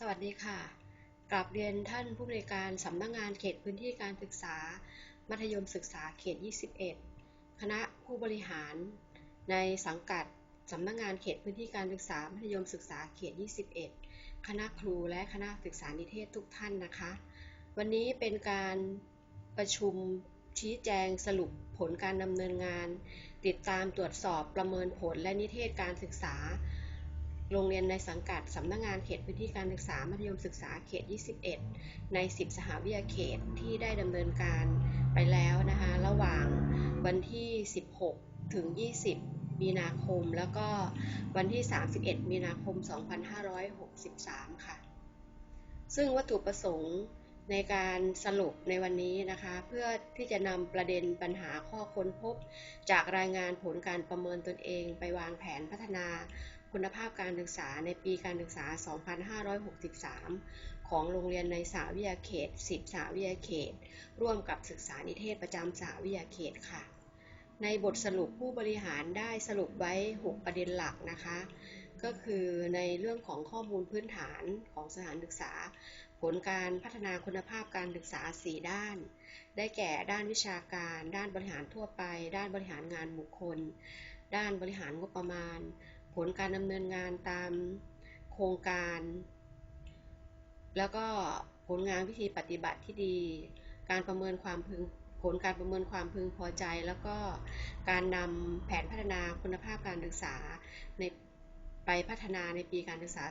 สวัสดีค่ะกลับเรียนท่านผู้บริการสำนักงงานเขตพื้นที่การศึกษา มัธยมศึกษาเขต 21 คณะผู้บริหาร ในสังกัดสำนักงงานเขตพื้นที่การศึกษา มัธยมศึกษาเขต 21 คณะครูและคณะศึกษานิเทศทุกท่านนะคะ วันนี้เป็นการประชุมชี้แจงสรุปผลการดำเนินงาน ติดตามตรวจสอบประเมินผลและนิเทศการศึกษา โรงเรียนในสังกัดสำนักงงานเขตพื้นที่การศึกษามัธยมศึกษาเขต 21 ใน 10 สหวิทยาเขตที่ได้ดำเนินการไปแล้วนะคะระหว่างวันที่ 16 ถึง 20 มีนาคม แล้วก็วันที่ 31 มีนาคม 2563 ค่ะ ซึ่งวัตถุประสงค์ในการสรุปในวันนี้นะคะ เพื่อที่จะนำประเด็นปัญหาข้อค้นพบ จากรายงานผลการประเมินตนเองไปวางแผนพัฒนา คุณภาพการศึกษาในปีการศึกษา 2563 ของโรงเรียนในสาวิทยาเขต 10 สาวิทยาเขต ร่วมกับศึกษานิเทศประจำสาวิทยาเขตค่ะ ในบทสรุปผู้บริหารได้สรุปไว้ 6 ประเด็นหลักนะคะ ก็คือในเรื่องของข้อมูลพื้นฐานของสถานศึกษา ผลการพัฒนาคุณภาพการศึกษา 4 ด้าน ได้แก่ด้านวิชาการ ด้านบริหารทั่วไป ด้านบริหารงานบุคคล ด้านบริหารงบประมาณ ผลการดำเนินงานตามโครงการ แล้วก็ผลงานวิธีปฏิบัติที่ดี การประเมินความพึงผลการประเมินความพึงพอใจ แล้วก็การนำแผนพัฒนาคุณภาพการศึกษาในไปพัฒนาในปีการศึกษา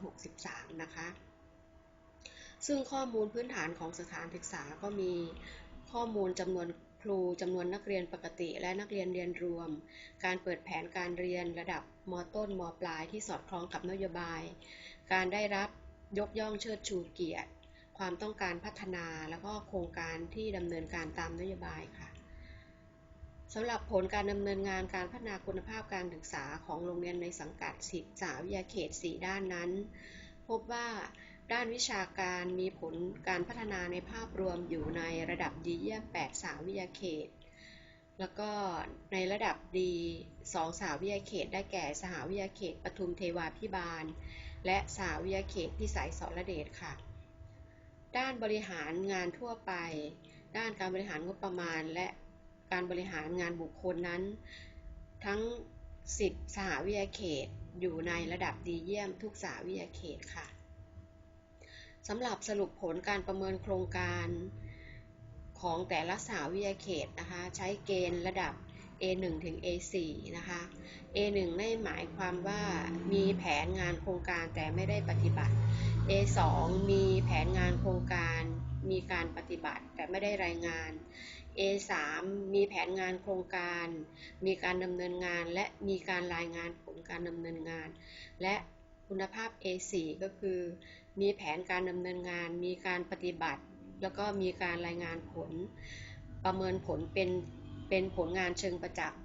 2563 นะคะ ซึ่งข้อมูลพื้นฐานของสถานศึกษาก็มีข้อมูลจำนวน ครูจำนวนนักเรียนปกติและนักเรียนเรียนรวม การเปิดแผนการเรียนระดับมต้นมปลายที่สอดคล้องกับนโยบาย การได้รับยกย่องเชิดชูเกียรติ ความต้องการพัฒนาแล้วก็โครงการที่ดำเนินการตามนโยบายค่ะสำหรับผลการดำเนินงานการพัฒนาคุณภาพการศึกษาของโรงเรียนในสังกัดสิบสาวิทยาเขต 4 ด้านนั้น พบว่า ด้านวิชาการมีผลการพัฒนาในภาพรวมอยู่ในระดับดีเยี่ยม 8 สาวิยาเขต แล้วก็ในระดับดี2สาวิยาเขต ได้แก่สหวิยาเขตปทุมเทวาพิบาล และสหวิยาเขตพิสัยสรเดชค่ะ ด้านบริหารงานทั่วไป ด้านการบริหารงบประมาณ และการบริหารงานบุคคลนั้น ทั้ง 10 สหวิยาเขตอยู่ในระดับดีเยี่ยมทุกสาวิยาเขตค่ะ สำหรับสรุปผลการประเมินโครงการของแต่ละสาวิทยาเขตนะคะ ใช้เกณฑ์ระดับ A1 ถึง A4 นะคะ A1 ได้หมายความว่ามีแผนงานโครงการแต่ไม่ได้ปฏิบัติ A2 มีแผนงานโครงการมีการปฏิบัติแต่ไม่ได้รายงาน A3 มีแผนงานโครงการ มีการดำเนินงาน และมีการรายงานผลการดำเนินงาน และคุณภาพ A4 ก็คือ มีแผนการดำเนินงาน มีการปฏิบัติ แล้วก็มีการรายงานผล ประเมินผลเป็นเป็นผลงานเชิงประจักษ์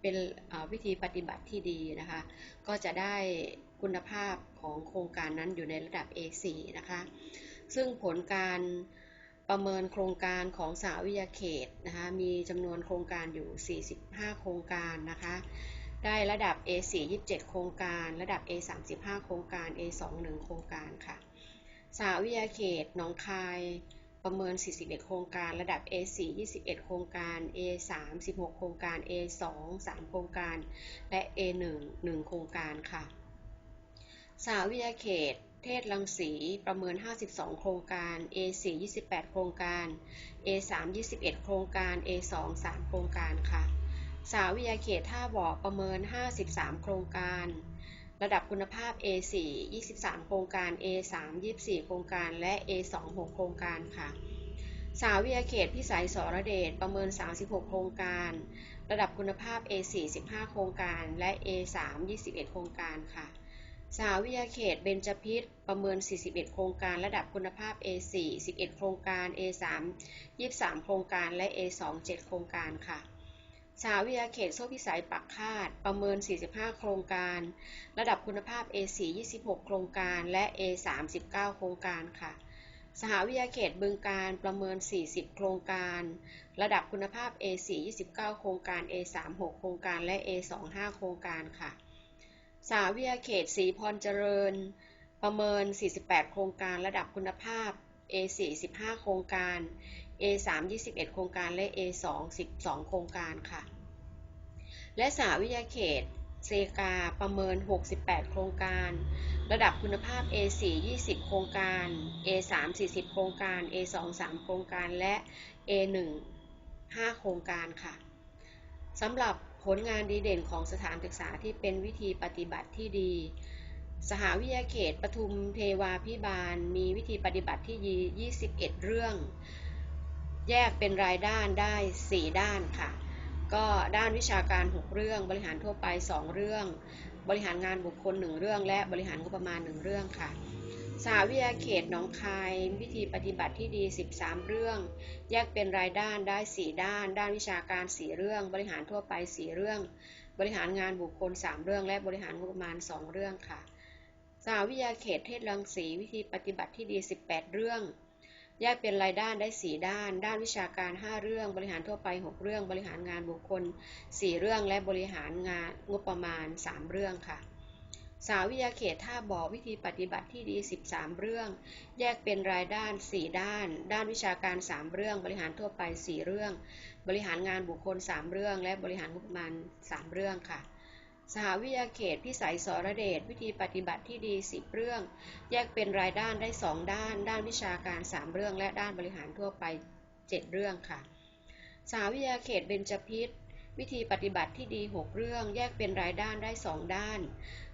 เป็นวิธีปฏิบัติที่ดีนะคะ ก็จะได้คุณภาพของโครงการนั้นอยู่ในระดับ A4 นะคะ ซึ่งผลการประเมินโครงการของสาวิทยาเขตนะคะ มีจำนวนโครงการอยู่ 45 โครงการนะคะ ได้ระดับ A4 27 โครงการ ระดับ A 35 โครงการ A 2 1 โครงการค่ะ สาวิทยาเขตหนองคายประเมิน 41 โครงการ ระดับ A4 21 โครงการ A3 16 โครงการ A2 3 โครงการ และ A1 1 โครงการค่ะ สาวิทยาเขตเทศลังสีประเมิน 52 โครงการ A4 28 โครงการ A3 21 โครงการ A2 3 โครงการค่ะ สาวิยาเขตท่าบ่อประเมิน 53 โครงการ ระดับคุณภาพ A4 23 โครงการ A3 24 โครงการ และ A2 6 โครงการค่ะ สาวิยาเขตพิสัยสรเดชประเมิน 36 โครงการ ระดับคุณภาพ A4 15 โครงการ และ A3 21 โครงการค่ะ สาวิยาเขตเบญจพิษประเมิน 41 โครงการ ระดับคุณภาพ A4 11 โครงการ A3 23 โครงการ และ A2 7 โครงการค่ะ สาวิทยาเขตโซ่พิสัยปักคาด ประเมิน 45 โครงการ ระดับคุณภาพ A4 26 โครงการ และ A3 19 โครงการค่ะ สหวิทยาเขตบึงการประเมิน 40 โครงการ ระดับคุณภาพ A4 29 โครงการ A3 6 โครงการ และ A2 5 โครงการค่ะ สหวิทยาเขตสีพรเจริญ ประเมิน 48 โครงการ ระดับคุณภาพ A4 15 โครงการ A3 21 โครงการและ A2 12 โครงการค่ะ และสาวิทยาเขตเซกาประเมิน 68 โครงการ ระดับคุณภาพ A4 20 โครงการ A3 40 โครงการ A2 3 โครงการ และ A1 5 โครงการค่ะสำหรับผลงานดีเด่นของสถานศึกษาที่เป็นวิธีปฏิบัติที่ดี สหวิทยาเขตปทุมเทวาพิบาล มีวิธีปฏิบัติที่ดี 21 เรื่อง แยกเป็นรายด้านได้ 4 ด้านค่ะ ก็ด้านวิชาการ 6 เรื่อง บริหารทั่วไป 2 เรื่อง บริหารงานบุคคล 1 เรื่อง และบริหารงบประมาณ 1 เรื่องค่ะสหวิทยาเขตหนองคาย วิธีปฏิบัติที่ดี 13 เรื่อง แยกเป็นรายด้านได้ 4 ด้าน ด้านวิชาการ 4 เรื่อง บริหารทั่วไป 4 เรื่อง บริหารงานบุคคล 3 เรื่อง และบริหารงบประมาณ 2 เรื่องค่ะสหวิทยาเขตเทศรังสีวิธีปฏิบัติที่ดี 18 เรื่อง แยกเป็นรายด้านได้ 4 ด้าน ด้านวิชาการ 5 เรื่อง บริหารทั่วไป 6 เรื่อง บริหารงานบุคคล 4 เรื่อง และบริหารงานงบประมาณ 3 เรื่องค่ะ สาวิทยาเขตท่าบ่อวิธีปฏิบัติที่ดี 13 เรื่อง แยกเป็นรายด้าน 4 ด้าน ด้านวิชาการ 3 เรื่อง บริหารทั่วไป 4 เรื่อง บริหารงานบุคคล 3 เรื่อง และบริหารงบประมาณ 3 เรื่องค่ะ สหวิทยาเขตพิสัยสรเดชวิธีปฏิบัติที่ดี 10 เรื่อง แยกเป็นรายด้านได้ 2 ด้าน ด้านวิชาการ 3 เรื่อง และด้านบริหารทั่วไป 7 เรื่องค่ะ สหวิทยาเขตเบญจพิษวิธีปฏิบัติที่ดี 6 เรื่อง แยกเป็นรายด้านได้ 2 ด้าน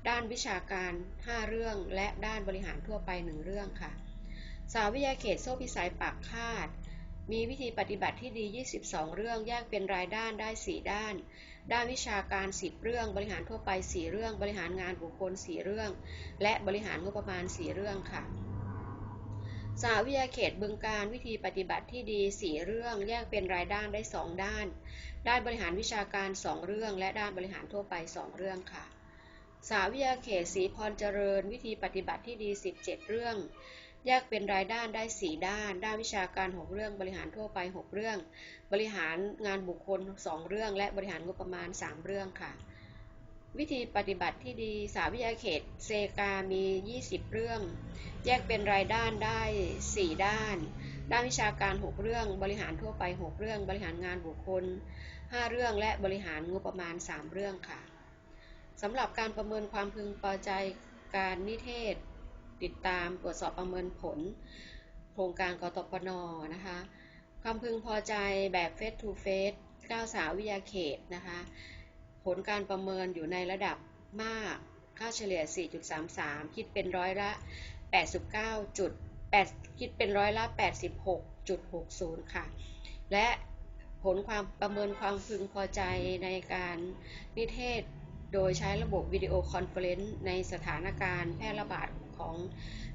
ด้านวิชาการ 5 เรื่อง และด้านบริหารทั่วไป 1 เรื่องค่ะ สาวิทยาเขตโซพิสัยปากคาด มีวิธีปฏิบัติที่ดี 22 เรื่อง แยกเป็นรายด้านได้ 4 ด้าน ด้านวิชาการ 10 เรื่อง บริหารทั่วไป 4 เรื่อง บริหารงานบุคคล 4 เรื่อง และบริหารงบประมาณ 4 เรื่องค่ะสาวิทยาเขตบึงการวิธีปฏิบัติที่ดี 4 เรื่อง แยกเป็นรายด้านได้ 2 ด้าน ด้านบริหารวิชาการ 2 เรื่อง และด้านบริหารทั่วไป 2 เรื่องค่ะ สาวิทยาเขตศรีพรเจริญ วิธีปฏิบัติที่ดี 17 เรื่อง แยกเป็นรายด้านได้ 4 ด้าน ด้านวิชาการ 6 เรื่อง บริหารทั่วไป 6 เรื่อง บริหารงานบุคคล 2 เรื่อง และบริหารงบประมาณ 3 เรื่องค่ะ วิธีปฏิบัติที่ดีสาวิทยาเขตเซกามี 20 เรื่อง แยกเป็นรายด้านได้ 4 ด้าน ด้านวิชาการ 6 เรื่อง บริหารทั่วไป 6 เรื่อง บริหารงานบุคคล 5 เรื่อง และบริหารงบประมาณ 3 เรื่องค่ะสำหรับการประเมินความพึงพอใจการนิเทศ ติดตามตรวจสอบประเมินผล โครงการกตปนนะคะความพึงพอใจแบบ Face to Face 9สาวิทยาเขตนะคะผลการประเมินอยู่ในระดับมากค่าเฉลี่ย 4.33 คิดเป็นร้อยละ 89จุด8คิดเป็นร้อยละ 86.60 ค่ะ และผลความประเมินความพึงพอใจในการนิเทศ โดยใช้ระบบวิดีโอคอนเฟอเรนซ์ในสถานการณ์แพร่ระบาด ของ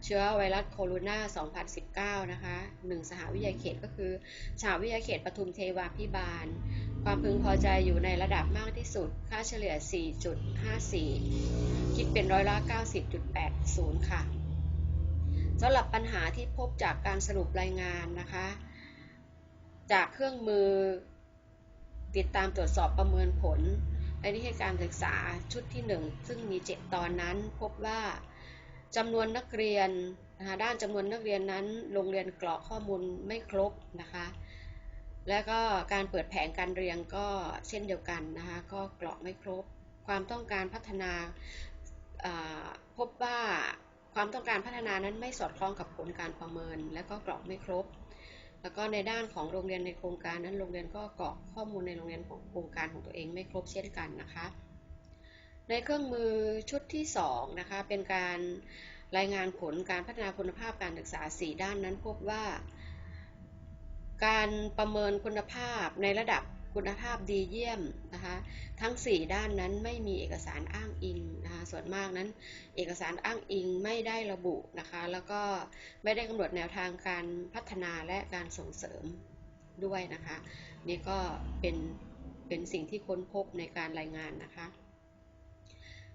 เชื้อไวรัสโคโรนา2019 นะคะหนึ่งสหวิทยาเขตก็คือสหวิทยาเขตปทุมเทวาพิบาล ความพึงพอใจอยู่ในระดับมากที่สุด ค่าเฉลี่ย 4.54 คิดเป็นร้อยละ 90.80 ค่ะสำหรับปัญหาที่พบจากการสรุปรายงานนะคะ จากเครื่องมือติดตามตรวจสอบประเมินผลในนิเทศการศึกษาชุดที่ 1 ซึ่งมี 7 ตอนนั้นพบว่า จำนวนนักเรียนนะคะด้านจำนวนนักเรียนนั้นโรงเรียนกรอกข้อมูลไม่ครบนะคะและก็การเปิดแผนการเรียนก็เช่นเดียวกันนะคะก็กรอกไม่ครบ ความต้องการพัฒนาพบว่าความต้องการพัฒนานั้นไม่สอดคล้องกับผลการประเมิน และก็กรอกไม่ครบ แล้วก็ในด้านของโรงเรียนในโครงการนั้นโรงเรียนก็กรอกข้อมูลในโรงเรียนของโครงการของตัวเองไม่ครบเช่นกันนะคะ ในเครื่องมือชุดที่2นะคะเป็นการรายงานผลการพัฒนาคุณภาพการศึกษา 4 ด้านนั้นพบว่า การประเมินคุณภาพในระดับคุณภาพดีเยี่ยมนะคะทั้ง 4 ด้านนั้นไม่มีเอกสารอ้างอิงนะคะส่วนมากนั้น เอกสารอ้างอิงไม่ได้ระบุนะคะแล้วก็ไม่ได้กำหนดแนวทางการพัฒนาและการส่งเสริมด้วยนะคะนี่ก็เป็นเป็นสิ่งที่ค้นพบในการรายงานนะคะ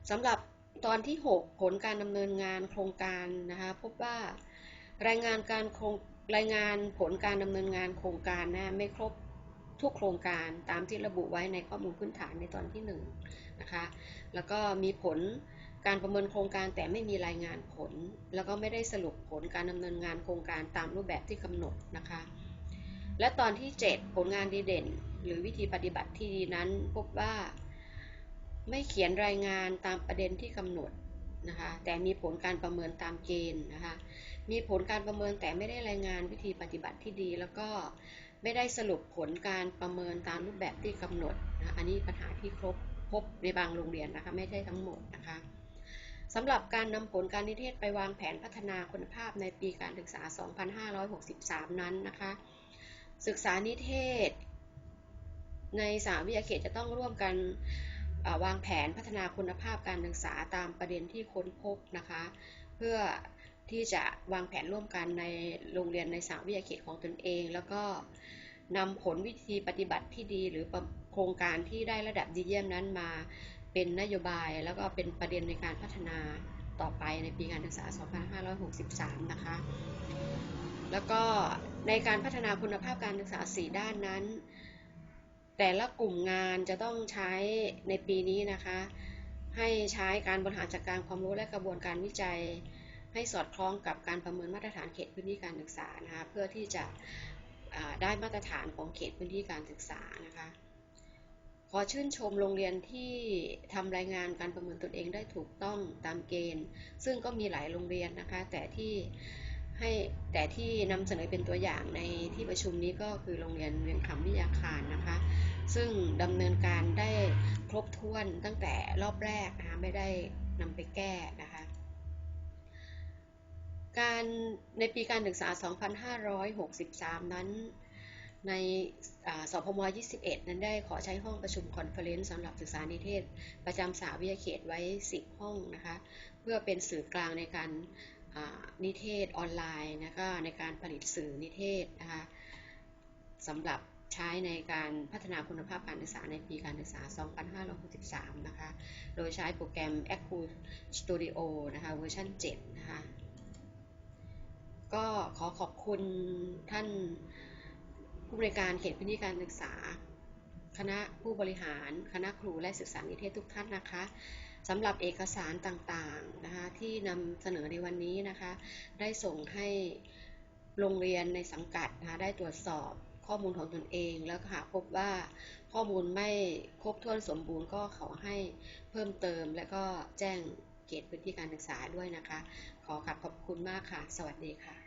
สำหรับตอนที่ 6 ผลการดำเนินงานโครงการนะคะพบว่ารายงานการโครงรายงานผลการดำเนินงานโครงการนะไม่ครบทุกโครงการตามที่ระบุไว้ในข้อมูลพื้นฐานในตอนที่1นะคะแล้วก็มีผลการประเมินโครงการแต่ไม่มีรายงานผล แล้วก็ไม่ได้สรุปผลการดำเนินงานโครงการตามรูปแบบที่กำหนดนะคะและตอนที่ 7 ผลงานดีเด่น หรือวิธีปฏิบัติที่ดีนั้นพบว่า ไม่เขียนรายงานตามประเด็นที่กำหนดนะคะแต่มีผลการประเมินตามเกณฑ์นะคะมีผลการประเมินแต่ไม่ได้รายงานวิธีปฏิบัติที่ดี แล้วก็ไม่ได้สรุปผลการประเมินตามรูปแบบที่กำหนดนะอันนี้ปัญหาที่ครบพบในบางโรงเรียนนะคะไม่ใช่ทั้งหมดนะคะสำหรับการนำผลการนิเทศไปวางแผนพัฒนาคุณภาพในปีการศึกษา 2563 นั้นนะคะศึกษานิเทศ ในสาวิทยาเขตจะต้องร่วมกัน วางแผนพัฒนาคุณภาพการศึกษาตามประเด็นที่ค้นพบนะคะ เพื่อที่จะวางแผนร่วมกันในโรงเรียนในสาวิทยาเขตของตนเอง แล้วก็นำผลวิธีปฏิบัติที่ดีหรือโครงการที่ได้ระดับดีเยี่ยมนั้นมาเป็นนโยบาย แล้วก็เป็นประเด็นในการพัฒนาต่อไปในปีการศึกษา 2563 นะคะ แล้วก็ในการพัฒนาคุณภาพการศึกษา 4 ด้านนั้น แต่ละกลุ่มงานจะต้องใช้ในปีนี้นะคะ ให้ใช้การบริหารจัดการความรู้และกระบวนการวิจัย ให้สอดคล้องกับการประเมินมาตรฐานเขตพื้นที่การศึกษานะคะเพื่อที่จะได้มาตรฐานของเขตพื้นที่การศึกษานะคะขอชื่นชมโรงเรียนที่ทำรายงานการประเมินตนเองได้ถูกต้องตามเกณฑ์ ซึ่งก็มีหลายโรงเรียนนะคะ แต่ที่ให้แต่ที่นำเสนอเป็นตัวอย่างในที่ประชุมนี้ก็คือโรงเรียนเวียงคำวิทยาคารนะคะ ซึ่งดำเนินการได้ครบถ้วนตั้งแต่รอบแรกนะคะไม่ได้นำไปแก้นะคะการในปีการศึกษา 2563 นั้น ในสพม21 นั้นได้ขอใช้ห้องประชุมคอนเฟอเรนซ์สำหรับศึกษานิเทศ ประจำสาวิทยาเขตไว้ 10 ห้องนะคะ เพื่อเป็นสื่อกลางในการนิเทศออนไลน์นะคะในการผลิตสื่อนิเทศนะคะสำหรับ ใช้ในการพัฒนาคุณภาพการศึกษาในปีการศึกษา 2563 นะคะ โดยใช้โปรแกรม a c u Studio นะคะเวอร์ชัน7 นะคะ ก็ขอขอบคุณท่านผู้บริการเขตพื้นที่การศึกษา คณะผู้บริหาร คณะครูและศึกษานิเทศทุกท่านนะคะสำหรับเอกสารต่างๆนะคะที่นำเสนอในวันนี้นะคะ ได้ส่งให้โรงเรียนในสังกัดนะคะได้ตรวจสอบ ข้อมูลของตนเอง แล้วหากพบว่าข้อมูลไม่ครบถ้วนสมบูรณ์ก็ขอให้เพิ่มเติม และก็แจ้งเกตพื้นที่การศึกษาด้วยนะคะ ขอกลับขอบคุณมากค่ะ สวัสดีค่ะ